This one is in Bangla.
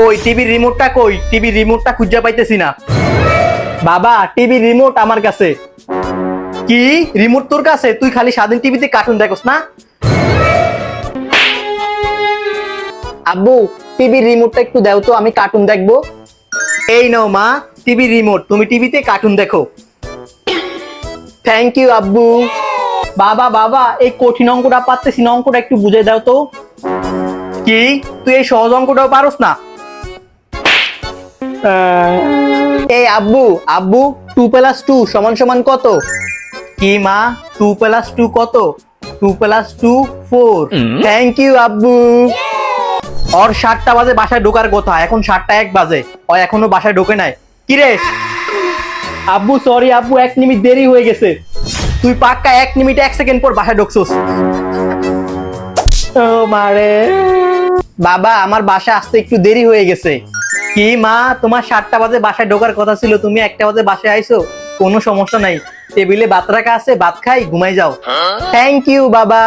কই? টিভির রিমোটটা কই? টিভির রিমোটটা খুঁজে পাইতেছি না। বাবা টিভির রিমোট আমার কাছে। কি? রিমোট তোর কাছে? তুই খালি স্বাধীন টিভিতে কার্টুন দেখোস না? আব্বু টিভির রিমোটটা একটু দাও তো, আমি কার্টুন দেখব। এই নাও মা টিভির রিমোট তুমি টিভিতে কার্টুন দেখো। থ্যাংক ইউ আব্বু। বাবা বাবা, এই কঠিন অঙ্কটা পারতেছি না, অঙ্কটা একটু বুঝে দাও তো। কি? তুই এই সহজ অঙ্কটাও পারস না? এই আব্বু আব্বু টু প্লাস টু সমান সমান কত? কি মা টু প্লাস টু কত? Two plus two four thank you আব্বু। ওর সাতটা বাজে বাসায় ঢোকার কথা। এখন সাতটা এক বাজে। ও এখনও বাসায় ঢোকে নাই। কি রে? আব্বু সরি আব্বু এক মিনিট দেরি হয়ে গেছে। তুই পাক্কা এক মিনিট এক সেকেন্ড পর বাসায় ঢুকছোস। ও মারে বাবা আমার বাসা আসতে একটু দেরি হয়ে গেছে। কি মা তোমার সাতটা বাজে বাসায় ঢোকার কথা ছিল তুমি একটা বাজে বাসায় আইছো? কোনো সমস্যা নাই। টেবিলে ভাত রাখা আছে ভাত খাই ঘুমাই যাও। থ্যাংক ইউ বাবা।